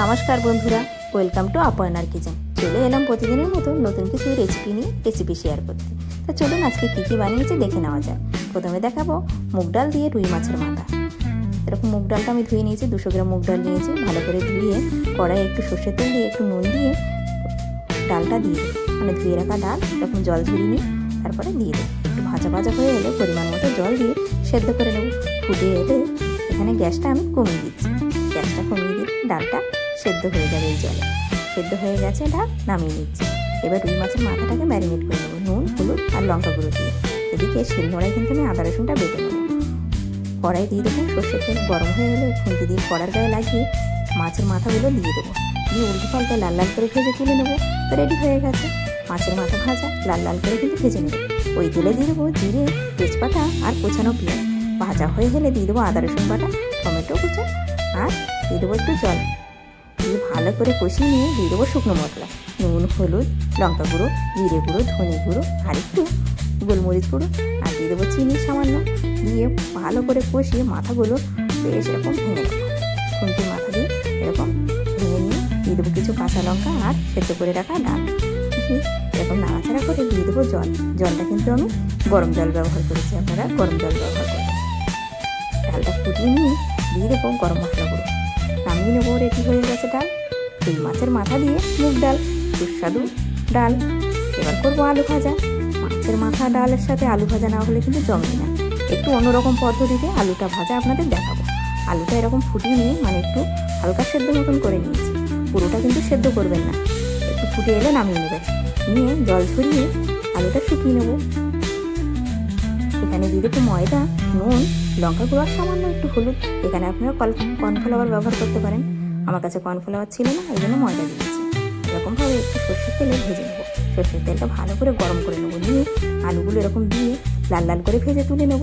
নমস্কার বন্ধুরা welcome to আপয়নার kitchen চলে এলাম প্রতিদিনের মতো নতুন কিছু রেসিপি নিয়ে রেসিপি শেয়ার করতে। তা চলুন আজকে কী কী বানিয়েছি দেখে নেওয়া যায় প্রথমে দেখাবো মুগ ডাল দিয়ে রুই মাছের মাথা। এরকম মুগ ডালটা আমি ধুয়ে নিয়েছি, দুশো গ্রাম মুগ ডাল নিয়েছি, ভালো করে ধুয়ে কড়াই একটু সর্ষের তেল দিয়ে, একটু নুন দিয়ে ডালটা দিয়ে মানে ধুয়ে রাখা ডাল, এরকম জল ঝরিয়ে নিই তারপরে দিয়ে দেবো। একটু ভাজা ভাজা হয়ে এলে পরিমাণ মতো জল দিয়ে সেদ্ধ করে নেব। ফুটে এলে এখানে গ্যাসটা আমি কমিয়ে দিচ্ছি। গ্যাসটা কমিয়ে দিই ডালটা সেদ্ধ হয়ে যাবে এই জলে। সেদ্ধ হয়ে গেছে ডাল নামিয়ে নিচ্ছি। এবার রুই মাছের মাথাটাকে ম্যারিনেট করে নেব, নুন, হলুদ আর লঙ্কা গুঁড়ো দিয়ে। এদিকে শিলনোড়ায় কিন্তু আমি আদা, রসুনটা বেটে নেব। কড়াই দিয়ে দেবো সর্ষের তেল গরম হয়ে গেলে খুঁজে দিয়ে কড়ার গায়ে লাগিয়ে মাছের মাথাগুলো দিয়ে দেবো। দিয়ে উল্টো পাল্টা লাল লাল করে ভেজে তুলে নেব। তো রেডি হয়ে গেছে। মাছের মাথা ভাজা লাল লাল করে কিন্তু ভেজে নেব। ওই তেলে দিয়ে দেবো জিরে, তেজপাতা আর কোচানো পেঁয়াজ। ভাজা হয়ে গেলে দিয়ে দেবো আদা, রসুন বাটা, টমেটো কুচো আর দিয়ে দেবো একটু জল। ভালো করে কষিয়ে নিয়ে দিয়ে দেবো শুকনো মশলা। নুন, হলুদ, লঙ্কা গুঁড়ো, জিরে গুঁড়ো, ধনে গুঁড়ো, আর একটু গোলমরিচ গুঁড়ো, আর দিয়ে দেবো চিনি সামান্য। দিয়ে ভালো করে কষিয়ে মাথাগুলো বেশ এরকম ভেঙে নেব। খুন্তির মাথা দিয়ে এরকম ভেঙে নিয়ে দিয়ে দেবো কিছু কাঁচা লঙ্কা আর সেদ্ধ করে রাখা ডাল। এরকম নাড়াচাড়া করে দিয়ে দেবো জল। জলটা কিন্তু আমি গরম জল ব্যবহার করেছি আপনারা, গরম জল ব্যবহার করবেন। ডালটা ফুটিয়ে নিয়ে দিয়ে দেবো গরম মশলা গুঁড়ো। নামিয়ে নেব রেডি হয়ে গেছে ডাল। এই মাছের মাথা দিয়ে মুগ ডাল, সুস্বাদু ডাল। এবার করব আলু ভাজা। মাছের মাথা ডালের সাথে আলু ভাজা না হলে কিন্তু জমে না। একটু অন্যরকম পদ্ধতিতে আলুটা ভাজা আপনাদের দেখাবো। আলুটা এরকম ফুটিয়ে নিয়ে মানে একটু হালকা সেদ্ধ মতন করে নিয়েছি। পুরোটা কিন্তু সেদ্ধ করবেন না। একটু ফুটে এলে নামিয়ে নেবেন। নিয়ে জল ছড়িয়ে আলুটা শুকিয়ে নেব। এখানে দিয়ে দেবো ময়দা, নুন, লঙ্কা গুঁড়ো সামান্য একটু হলুদ। এখানে আপনারা কল কর্নফ্লাওয়ার ব্যবহার করতে পারেন। আমার কাছে কর্নফ্লাওয়ার ছিল না ওই জন্য ময়দা দিয়েছি। এরকমভাবে একটু সর্ষের তেলে ভেজে নেব। সর্ষের তেলটা ভালো করে গরম করে নেব, নিয়ে আলুগুলো এরকম দিয়ে লাল লাল করে ভেজে তুলে নেব।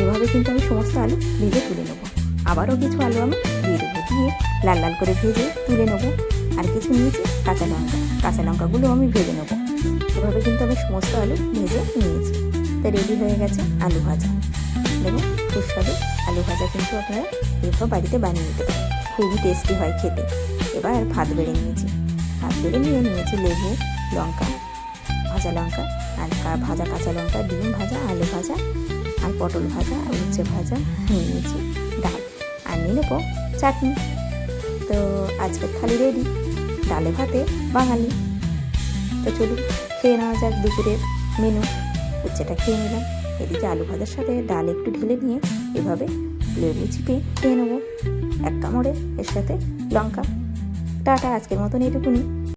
এভাবে কিন্তু আমি সমস্ত আলু ভেজে তুলে নেব। আবারও কিছু আলু আমি দিয়ে দেবো, দিয়ে লাল লাল করে ভেজে তুলে নেব। আর কিছু নিয়েছি কাঁচা লঙ্কা। কাঁচা লঙ্কাগুলো আমি ভেজে নেব। এভাবে কিন্তু আমি সমস্ত আলু ভেজে নিয়েছি। তো রেডি হয়ে গেছে আলু ভাজা। দেখুন সুস্বাদু। আলু ভাজা কিন্তু আপনারা এভাবে বাড়িতে বানিয়ে নিতে পারেন। খুবই টেস্টি হয় খেতে। এবার ভাত বেড়ে নিয়েছি। ভাত বেড়ে নিয়ে নিয়েছি লেবু, লঙ্কা, ভাজা লঙ্কা, আর ভাজা কাঁচা লঙ্কা, ডিম ভাজা, আলু ভাজা, আর পটল ভাজা, আর উচ্ছে ভাজা নিয়ে নিয়েছি ডাল। আর নিয়ে নেব চাটনি। তো আজকে খালি রেডি। ডালে ভাতে বাঙালি। তো চলুন, খেয়ে নেওয়া যাক দুপুরের মেনু উচ্ছেটা খেয়ে নিলাম। এদিকে আলু ভাজার সাথে ডাল একটু ঢেলে নিয়ে এভাবে লেবু চিপে খেয়ে নেব। এক কামড়ে এর সাথে লঙ্কা। টাটা আজকের মতন এটুকুনি